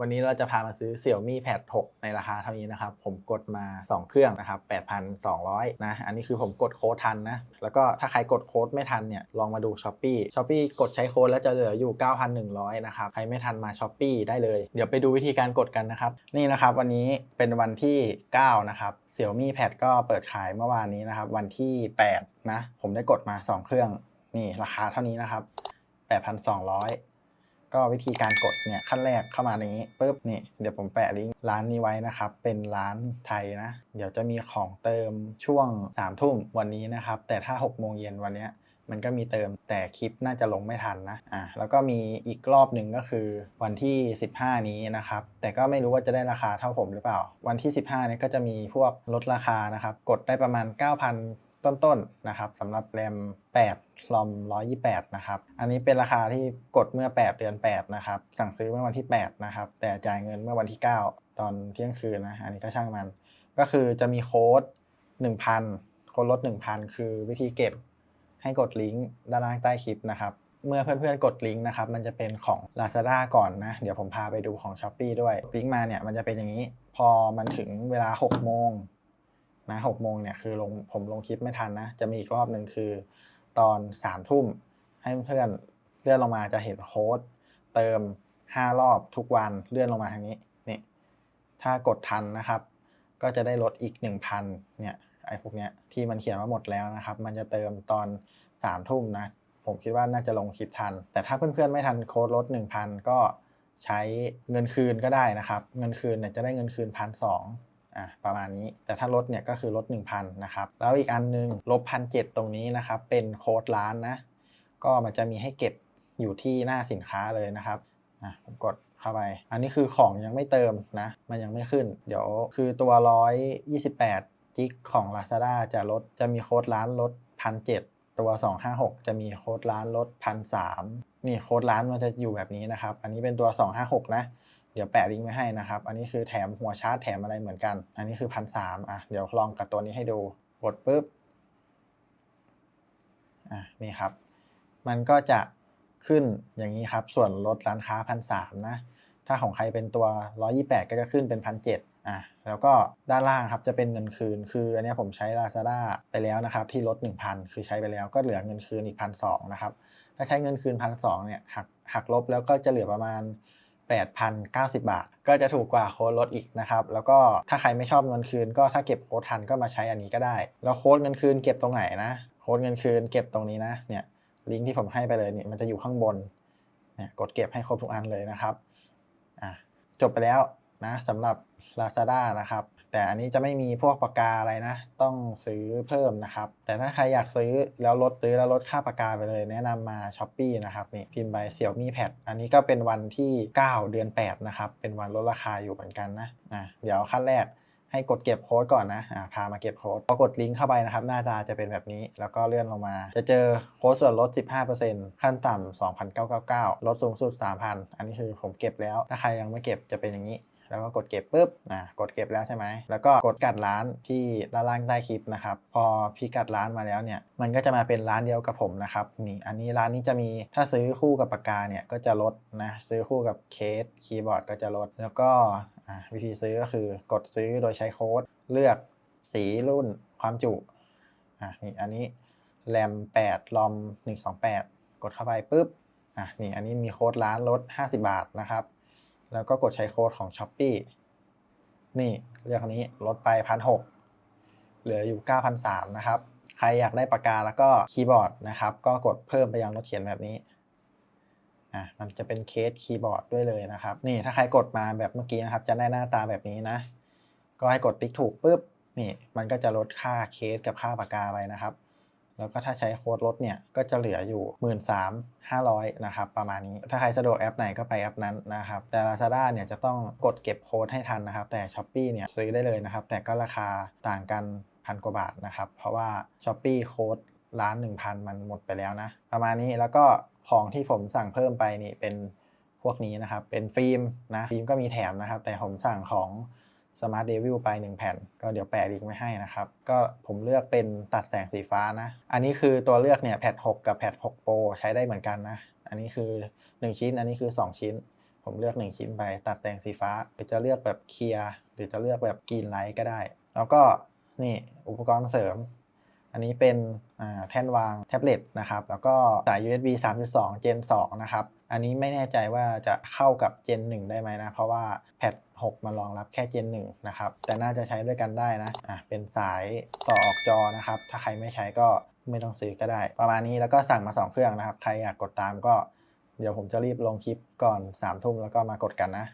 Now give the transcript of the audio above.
วันนี้เราจะพามาซื้อ Xiaomi Pad 6 ในราคาเท่านี้นะครับ ผมกดมา 2 เครื่องนะครับ 8,200 นะ อันนี้คือผมกดโค้ดทันนะ แล้วก็ถ้าใครกดโค้ดไม่ทันเนี่ย ลองมาดู s h อ p e e s h อ p e e กดใช้โค้ดแล้วจะเหลืออยู่ 9,100 นะครับ ใครไม่ทันมา s h อ p e e ได้เลย เดี๋ยวไปดูวิธีการกดกันนะครับ นี่นะครับ วันนี้เป็นวันที่ 9 นะครับ Xiaomi Pad ก็เปิดขายเมื่อวานนี้นะครับ วันที่ 8 นะ ผมได้กดมา 2 เครื่อง นี่ราคาเท่านี้นะครับ 8,200 ก็วิธีการกดเนี่ยขั้นแรกเข้ามาในนี้ปุ๊บนี่เดี๋ยวผมแปะลิงก์ร้านนี้ไว้นะครับ เป็นร้านไทยนะ เดี๋ยวจะมีของเติมช่วง3ามทุ่มวันนี้นะครับ แต่ถ้า6กโมงเย็นวันนี้มันก็มีเติมแต่คลิปน่าจะลงไม่ทันนะอะแล้วก็มีอีกรอบหนึ่งก็คือวันที่ 15 นี้นะครับ แต่ก็ไม่รู้ว่าจะได้ราคาเท่าผมหรือเปล่า วันที่ 15เนี่ยก็จะมีพวกลดราคานะครับ กดได้ประมาณ 9,000 ต้นๆนะครับสำหรับแรม 8 ลอม 128 นะครับ อันนี้เป็นราคาที่กดเมื่อ 8 เดือน 8 นะครับ สั่งซื้อเมื่อวันที่ 8 นะครับ แต่จ่ายเงินเมื่อวันที่ 9 ตอนเที่ยงคืนนะ อันนี้ก็ช่างมัน ก็คือจะมีโค้ด 1,000 โค้ดลด 1,000 คือวิธีเก็บให้กดลิงก์ด้านล่างใต้คลิปนะครับ เมื่อเพื่อนๆกดลิงก์นะครับ มันจะเป็นของ Lazada ก่อนนะ เดี๋ยวผมพาไปดูของ s h อ p e e ด้วย ลิงก์มาเนี่ยมันจะเป็นอย่างนี้ พอมันถึงเวลา 6 โมง นะหกโมงเนี่ยคือลงผมลงคลิปไม่ทันนะ จะมีอีกรอบหนึ่งคือตอนสามทุ่มให้เพื่อนเลื่อนลงมาจะเห็นโค้ดเติม5รอบทุกวันเลื่อนลงมาทางนี้นี่ถ้ากดทันนะครับ ก็จะได้ลดอีก1,000เนี่ยไอ้พวกเนี้ยที่มันเขียนว่าหมดแล้วนะครับ มันจะเติมตอน3ามทุ่มนะผมคิดว่าน่าจะลงคลิปทัน แต่ถ้าเพื่อนๆไม่ทันโค้ดลด1,000 ก็ใช้เงินคืนก็ได้นะครับ เงินคืนเนี่ยจะได้เงินคืนพันสอง อะประมาณนี้ แต่ถ้าลดเนี่ยก็คือลด 1,000นะครับแล้วอีกอันนึงลบพันเตรงนี้นะครับเป็นโค้ดร้านนะก็มันจะมีให้เก็บอยู่ที่หน้าสินค้าเลยนะครับอะผมกดเข้าไป อันนี้คือของยังไม่เติมนะ มันยังไม่ขึ้น เดี๋ยวคือตัว 128 จิกของ Lazada จะลด จะมีโค้ดร้านลดพันเตัว 256 จะมีโค้ดร้านลดพันสนี่โค้ดร้านมันจะอยู่แบบนี้นะครับ อันนี้เป็นตัว 256 นะ เดี๋ยวแปะลิงก์ไว้ให้นะครับ อันนี้คือแถมหัวชาร์จแถมอะไรเหมือนกัน อันนี้คือพันสามอะเดี๋ยวลองกับตัวนี้ให้ดูกดปุ๊บอะนี่ครับ มันก็จะขึ้นอย่างนี้ครับ ส่วนลดร้านค้าพันสามนะ ถ้าของใครเป็นตัว 128 ก็จะขึ้นเป็นพันเอะแล้วก็ด้านล่างครับจะเป็นเงินคืน คืออันนี้ผมใช้ Lazada ไปแล้วนะครับ ที่ลด 1,000 คือใช้ไปแล้วก็เหลือเงินคืนอีกพันสนะครับ ถ้าใช้เงินคืนพันสเนี่ยหักหักลบแล้วก็จะเหลือประมาณ 8,090 บาท ก็จะถูกกว่าโค้ดลดอีกนะครับ แล้วก็ถ้าใครไม่ชอบเงินคืน ก็ถ้าเก็บโค้ดทันก็มาใช้อันนี้ก็ได้ แล้วโค้ดเงินคืนเก็บตรงไหนนะ โค้ดเงินคืนเก็บตรงนี้นะ เนี่ยลิงก์ที่ผมให้ไปเลยเนี่ยมันจะอยู่ข้างบน เนี่ยกดเก็บให้ครบทุกอันเลยนะครับ อะจบไปแล้วนะสำหรับ Lazada นะครับ แต่อันนี้จะไม่มีพวกปากกาอะไรนะ ต้องซื้อเพิ่มนะครับ แต่ถ้าใครอยากซื้อแล้วลดซื้อแล้วลดค่าปากกาไปเลย แนะนำมา s h อ p e e นะครับนี่พิมพ์ไป Xiaomi Pad อันนี้ก็เป็นวันที่ 9 เดือน 8 นะครับ เป็นวันลดราคาอยู่เหมือนกันนะอะเดี๋ยวขั้นแรกให้กดเก็บโค้ดก่อนนะอ่าพามาเก็บโค้ดพอกดลิงก์เข้าไปนะครับ หน้าตาจะเป็นแบบนี้ แล้วก็เลื่อนลงมา จะเจอโค้ดส่วนลด 15%ขั้นต่ำ2,999 ลดสูงสุด 3,000 อันนี้คือผมเก็บแล้ว ถ้าใครยังไม่เก็บจะเป็นอย่างนี้ แล้วก็กดเก็บปุ๊บอะกดเก็บแล้วใช่ไหมแล้วก็กดกัดร้านที่ด้านล่างใต้คลิปนะครับ พอพี่กัดร้านมาแล้วเนี่ยมันก็จะมาเป็นร้านเดียวกับผมนะครับนี่อันนี้ร้านนี้จะมีถ้าซื้อคู่กับปากกาเนี่ยก็จะลดนะซื้อคู่กับเคสคีย์บอร์ดก็จะลด แล้วก็วิธีซื้อก็คือกดซื้อโดยใช้โค้ดเลือกสีรุ่นความจุอะนี่อันนี้แรม8ลอม128 กดเข้าไปปุ๊บอะนี่อันนี้มีโค้ดร้านลด 50 บาทนะครับ แล้วก็กดใช้โค้ดของ s h อ p e e นี่เลือกอันนี้ลดไปพันหเหลืออยู่ 9,003นะครับ ใครอยากได้ปากกาแล้วก็คีย์บอร์ดนะครับ ก็กดเพิ่มไปยังรถเขียนแบบนี้อะมันจะเป็นเคสคีย์บอร์ดด้วยเลยนะครับ นี่ถ้าใครกดมาแบบเมื่อกี้นะครับ จะได้หน้าตาแบบนี้นะ ก็ให้กดติ๊กถูกปุ๊บนี่มันก็จะลดค่าเคสกับค่าปากกาไปนะครับ แล้วก็ถ้าใช้โค้ดลดเนี่ยก็จะเหลืออยู่ 1 3 500 นะครับประมาณนี้ ถ้าใครสะดวกแอปไหนก็ไปแอปนั้นนะครับ แต่ Lazada เนี่ยจะต้องกดเก็บโค้ดให้ทันนะครับ แต่ s h อ p e e เนี่ยซื้อได้เลยนะครับ แต่ก็ราคาต่างกันพันกว่าบาทนะครับ เพราะว่า s h อ p e e โค้ดร้าน1,000 มันหมดไปแล้วนะ ประมาณนี้แล้วก็ของที่ผมสั่งเพิ่มไปนี่เป็นพวกนี้นะครับ เป็นฟิล์มนะ ฟิล์มก็มีแถมนะครับ แต่ผมสั่งของ Smart Devil ไป 1 แผ่น ก็เดี๋ยวแปะลิงก์ไว้ให้นะครับ ก็ผมเลือกเป็นตัดแสงสีฟ้านะ อันนี้คือตัวเลือกเนี่ยแพด6 กับแพด6 Pro ใช้ได้เหมือนกันนะ อันนี้คือ 1 ชิ้น อันนี้คือ 2 ชิ้น ผมเลือก 1 ชิ้นไป ตัดแต่งสีฟ้าหรือจะเลือกแบบเคลียร์หรือจะเลือกแบบกรีนไลท์ก็ได้ แล้วก็นี่อุปกรณ์เสริม อันนี้เป็นแท่นวางแท็บเล็ตนะครับ แล้วก็สาย USB 3.2 Gen 2 นะครับ อันนี้ไม่แน่ใจว่าจะเข้ากับ Gen 1 ได้ไหมนะ เพราะว่าแพท 6 มารองรับแค่ Gen 1นะครับ แต่น่าจะใช้ด้วยกันได้นะ อะ เป็นสายต่อออกจอนะครับ ถ้าใครไม่ใช้ก็ไม่ต้องซื้อก็ได้ ประมาณนี้แล้วก็สั่งมา 2 เครื่องนะครับ ใครอยากกดตามก็ เดี๋ยวผมจะรีบลงคลิปก่อน3ทุ่มแล้วก็มากดกันนะ